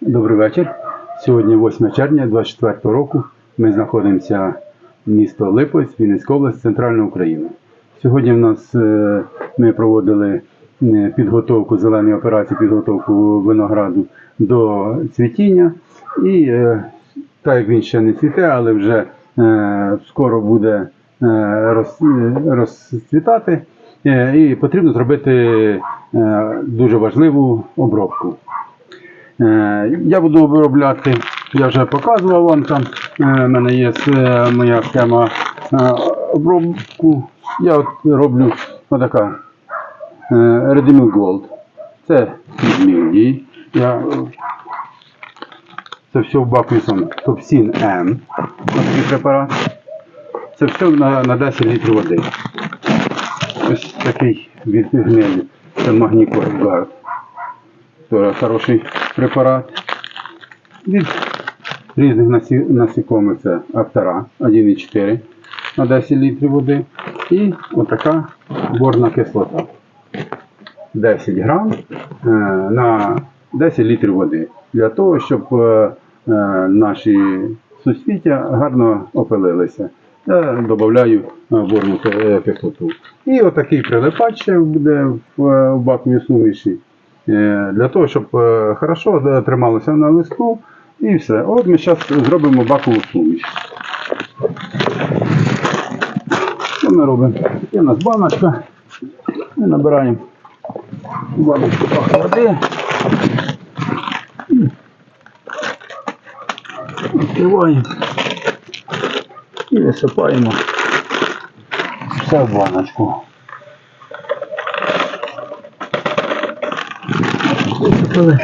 Добрий вечір. Сьогодні 8 червня 24 року. Ми знаходимося в місто Липовець, Вінницька область, Центральна Україна. Сьогодні в нас е, ми проводили е, підготовку зеленої операції, підготовку винограду до цвітіння. І е, так як він ще не цвіте, але вже скоро буде роз- розцвітати, і потрібно зробити дуже важливу обробку. Е, Я буду обробляти, я вже показував вам там. е, в мене є е, моя схема е, обробку. Я от роблю отака е, Redimil Gold. Це підмілдій. Я е, це все вбакую саме. Топсін М. Такий препарат. Це все на, на 10 літрів води. Ось такий від гнилі. Це магнікор Гард. Тоже хороший препарат. Від різних насікомих це Аптара 1,4 на 10 літрів води. І отака борна кислота. 10 грам е, на 10 літрів води. Для того, щоб е, е, наші суцвіття гарно опилилися. Я додаю борну кислоту. І отакий прилипач буде е, в баковій суміші. Е, Для того, щоб е, хорошо трималося на листку і все. От ми зараз зробимо бакову суміш. Що ми робимо? Є у нас баночка. Ми набираємо баночку води. Відкриваємо і висипаємо все в баночку. Висипали.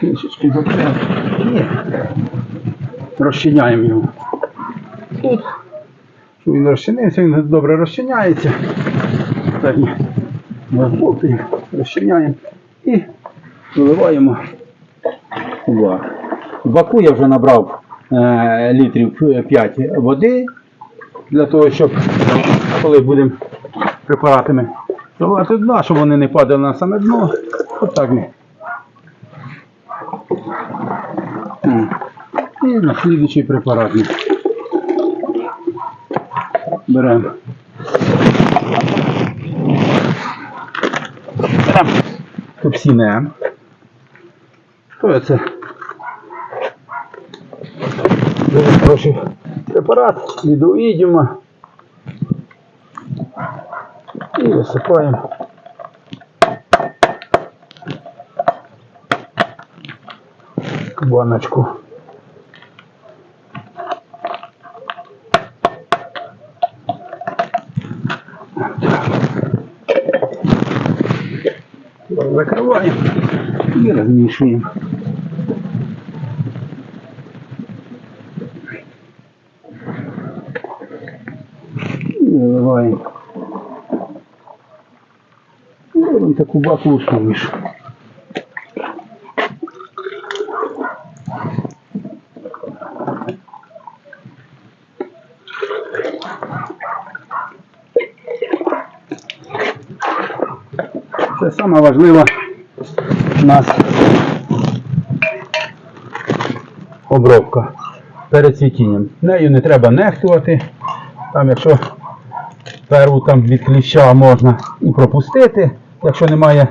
Трішечки закрили. І розчиняємо його. Тут. Щоб він розчинився, він добре розчиняється. Так ми розбовтуємо, розчиняємо і виливаємо у бак. В баку я вже набрав е, літрів 5 води для того, щоб коли будемо препаратами заливати дна, щоб вони не падали на саме дно. Отак. І на слідуючий препарат беремо. Беремо топсінем. Що це? Дуже хороший препарат від уїдіма. І висипаємо. в Баночку. Закриваємо і розмішуємо. І Робимо таку бакову суміш. Це важлива у нас обробка перед цвітінням. Нею не треба нехтувати. Там, якщо перву там від кліща можна і пропустити, якщо немає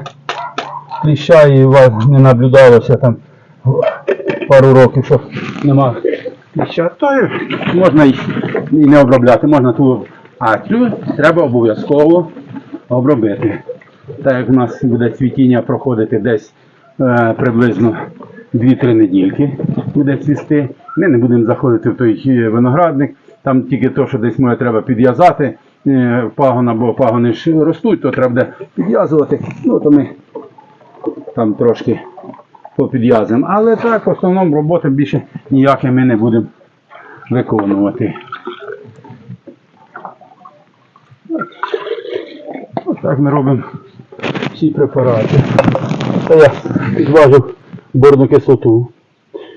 кліща і вас не наблюдалося там пару років, що нема кліща, то можна і, не обробляти, можна ту, а цю треба обов'язково обробити. Так як в нас буде цвітіння проходити десь е, приблизно 2-3 недільки буде цвісти. Ми не будемо заходити в той е, виноградник. Там тільки то, що десь може треба підв'язати пагона, бо пагони ростуть, то треба буде підв'язувати. Ну, то ми там трошки попідв'язуємо. Але так, в основному роботи більше ніякі ми не будемо виконувати. Ось так ми робимо ці препарати. Це я підважив борну кислоту.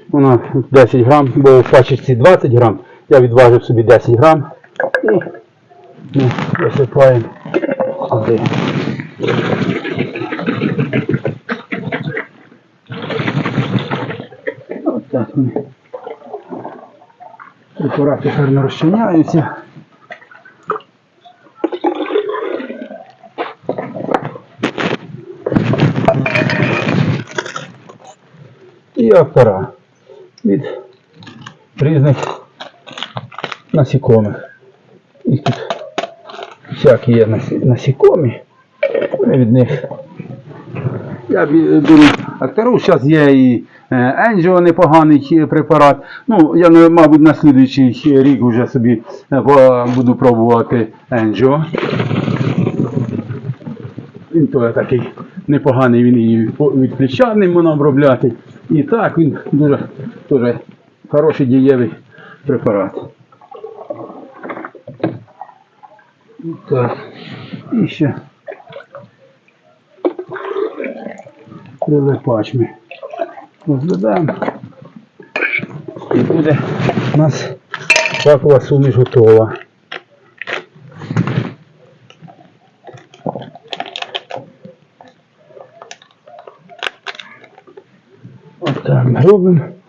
Вона 10 грам, бо в пачечці 20 грам. Я відважив собі 10 грам і ми висипаємо сюди. Так вони. Препарати гарно розчиняються. І автора від різних насікомих. Їх тут всякі є насікомі. Від них. Я беру актору, зараз є і е, Енджіо непоганий препарат. Ну, я, мабуть, на слідуючий рік вже собі е, буду пробувати Енджіо. Він то такий непоганий, він по- від кліща ним можна обробляти. І так, він дуже, дуже хороший дієвий препарат. Так. І ще прилипач ми розглядаємо. І буде у нас пакова суміш готова. Отак ми робимо.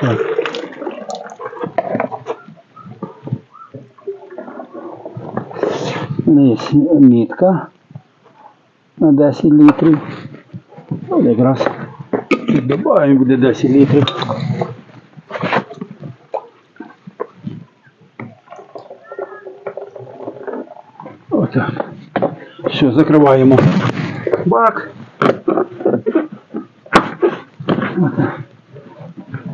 Так. Є мітка на 10 літрів. Ну, якраз додаємо буде 10 літрів. Отак. Все, закриваємо бак. Отак.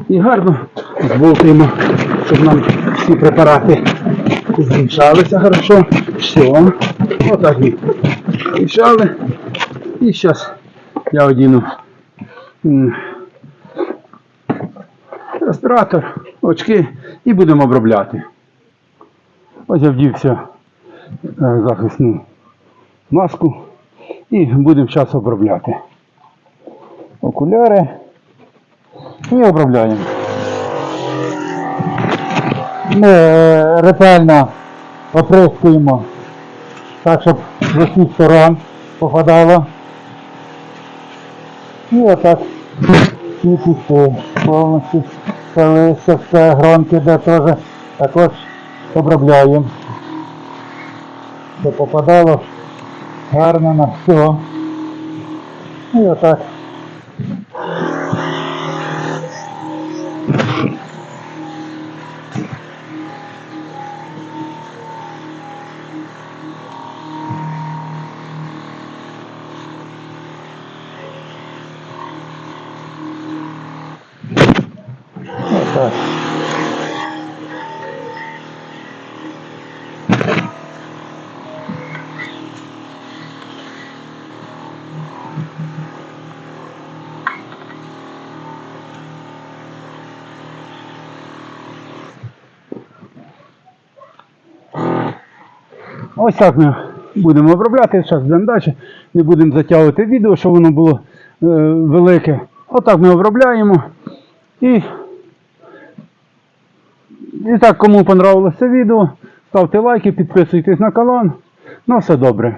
І гарно зболтуємо, щоб нам всі препарати змішалися хорошо. Все. Отак їх змішали. І зараз я одіну респіратор, очки і будемо обробляти. Ось я вдівся е, захисну маску і будемо зараз обробляти. Окуляри і обробляємо. Ми е, ретельно оприскуємо так, щоб з усіх сторон попадало. І отак і пусти повністю все листя, все гронки, де теж також обробляємо. Щоб попадало гарно на все. І отак. Ось так ми будемо обробляти, зараз йдемо далі. Не будемо затягувати відео, щоб воно було е, велике. Отак ми обробляємо. І, і так, кому понравилося відео, ставте лайки, підписуйтесь на канал. На все добре.